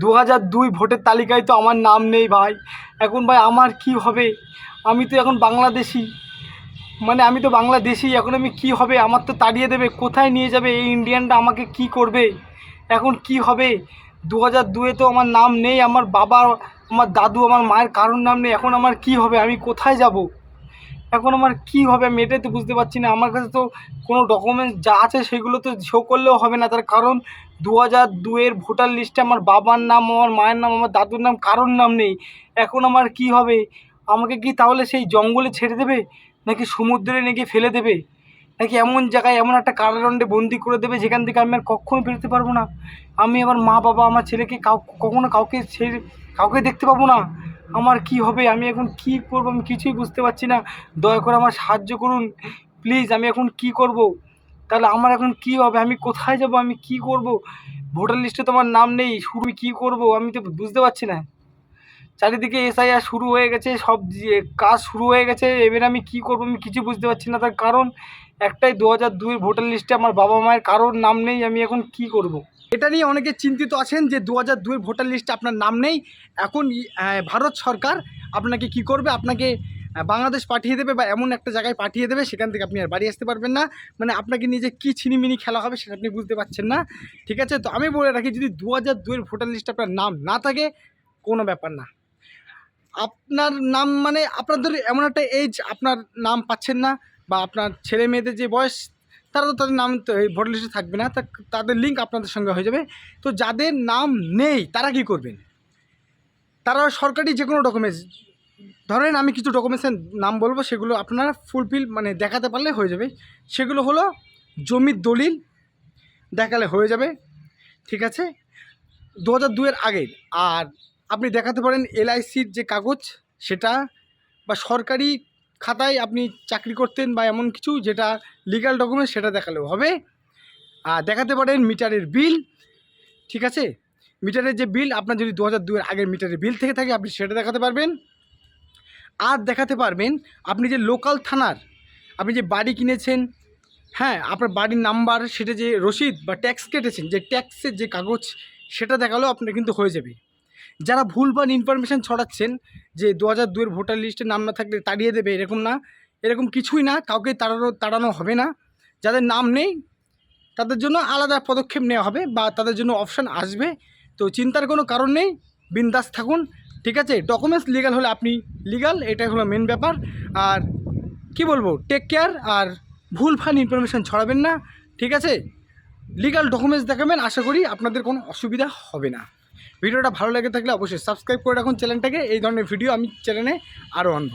দু হাজার দুই ভোটের তালিকায় তো আমার নাম নেই ভাই। এখন ভাই আমার কি হবে? আমি তো এখন বাংলাদেশি। মানে আমি তো বাংলাদেশি, এখন আমি কি হবে? আমার তো তাড়িয়ে দেবে, কোথায় নিয়ে যাবে? এই ইন্ডিয়ানটা আমাকে কি করবে? এখন কি হবে? দু হাজার দুয়ে তো আমার নাম নেই, আমার বাবা, আমার দাদু, আমার মায়ের কারোর নাম নেই, এখন আমার কি হবে? আমি কোথায় যাব? এখন আমার কি হবে আমি এটাই তো বুঝতে পারছি না। আমার কাছে তো কোনো ডকুমেন্টস যা আছে সেগুলো তো শো করলেও হবে না। তার কারণ দু হাজার দুয়ের ভোটার লিস্টে আমার বাবার নাম, আমার মায়ের নাম, আমার দাদুর নাম কারোর নাম নেই। এখন আমার কি হবে? আমাকে কি তাহলে সেই জঙ্গলে ছেড়ে দেবে? নাকি সমুদ্রে নাকি ফেলে দেবে? নাকি এমন জায়গায় এমন একটা কারাদণ্ডে বন্দি করে দেবে যেখান থেকে আমি আর কখনো বেরোতে পারব না? আমি আবার মা বাবা আমার ছেলেকে কাউ, কখনো কাউকে ছেড়ে কাউকে দেখতে পাবো না। আমার কি হবে? আমি এখন কি করব? আমি কিছুই বুঝতে পারছি না। দয়া করে আমার সাহায্য করুন। প্লিজ, আমি এখন কি করব? তাহলে আমার এখন কি হবে? আমি কোথায় যাব? আমি কি করব? ভোটার লিস্টে তো আমার নাম নেই। শুরু কী করব? আমি তো বুঝতে পারছি না। চারিদিকে এসআইআর শুরু হয়ে গেছে। সব কাজ শুরু হয়ে গেছে। এবার আমি কি করব? আমি কিছু বুঝতে পারছি না। তার কারণ একটাই, দু হাজার দুই ভোটার লিস্টে আমার বাবা মায়ের কারোর নাম নেই। আমি এখন কি করব। এটা নিয়ে অনেকে চিন্তিত আছেন যে দু হাজার দুই ভোটার লিস্টে আপনার নাম নেই। এখন ভারত সরকার আপনাকে কি করবে? আপনাকে বাংলাদেশ পাঠিয়ে দেবে বা এমন একটা জায়গায় পাঠিয়ে দেবে সেখান থেকে আপনি আর বাড়ি আসতে পারবেন না। মানে আপনাকে নিয়ে যে কী ছিনিমিনি খেলা হবে সেটা আপনি বুঝতে পারছেন না। ঠিক আছে? তো আমি বলে রাখি, যদি দু হাজার দুইয়ের ভোটার লিস্টে আপনার নাম না থাকে, কোনো ব্যাপার না। আপনার নাম মানে আপনার আপনাদের এমন একটা এজ আপনার নাম পাচ্ছেন না বা আপনার ছেলে মেয়েদের যে বয়স তারা তো তাদের নাম এই ভোটার লিস্টে থাকবে না তাদের লিঙ্ক আপনাদের সঙ্গে হয়ে যাবে। তো যাদের নাম নেই, তারা কি করবেন? তারা সরকারি যে কোনো ডকুমেন্টস ধরেন আমি কিছু ডকুমেন্টসের নাম বলব, সেগুলো আপনারা ফুলফিল মানে দেখাতে পারলে হয়ে যাবে। সেগুলো হলো জমির দলিল দেখালে হয়ে যাবে, ঠিক আছে? দু হাজার দুয়ের আগের আর আপনি দেখাতে পারেন এলআইসির যে কাগজ, সেটা বা সরকারি খাতায় আপনি চাকরি করতেন বা এমন কিছু যেটা লিগ্যাল ডকুমেন্ট সেটা দেখালেও হবে। আর দেখাতে পারেন মিটারের বিল ঠিক আছে? মিটারের যে বিল আপনার যদি দু হাজার দুয়ের আগের মিটারের বিল থেকে থাকে, আপনি সেটা দেখাতে পারবেন। আর দেখাতে পারবেন আপনি যে লোকাল থানার, আপনি যে বাড়ি কিনেছেন হ্যাঁ আপনার বাড়ির নাম্বার সেটা যে রসিদ বা ট্যাক্স কেটেছেন, যে ট্যাক্সের যে কাগজ, সেটা দেখালেও আপনার কিন্তু হয়ে যাবে। যারা ভুলভাল ইনফরমেশান ছড়াচ্ছেন যে দু হাজার দুয়ের ভোটার লিস্টে নাম না থাকলে তাড়িয়ে দেবে, এরকম না। এরকম কিছুই না, কাউকে তাড়ানো তাড়ানো হবে না। যাদের নাম নেই, তাদের জন্য আলাদা পদক্ষেপ নেওয়া হবে বা তাদের জন্য অপশান আসবে। তো চিন্তার কোনো কারণ নেই, বিন্দাস থাকুন, ঠিক আছে? ডকুমেন্টস লিগাল হলে আপনি লিগাল এটাই হলো মেন ব্যাপার। আর কি বলব টেক কেয়ার আর ভুল ভুলভাল ইনফরমেশান ছড়াবেন না, ঠিক আছে? লিগাল ডকুমেন্টস দেখাবেন, আশা করি আপনাদের কোনো অসুবিধা হবে না। ভিডিওটা ভালো লেগে থাকলে অবশ্যই সাবস্ক্রাইব করে রাখুন চ্যানেলটাকে। এই ধরনের ভিডিও আমি চ্যানেলে আরও আনব।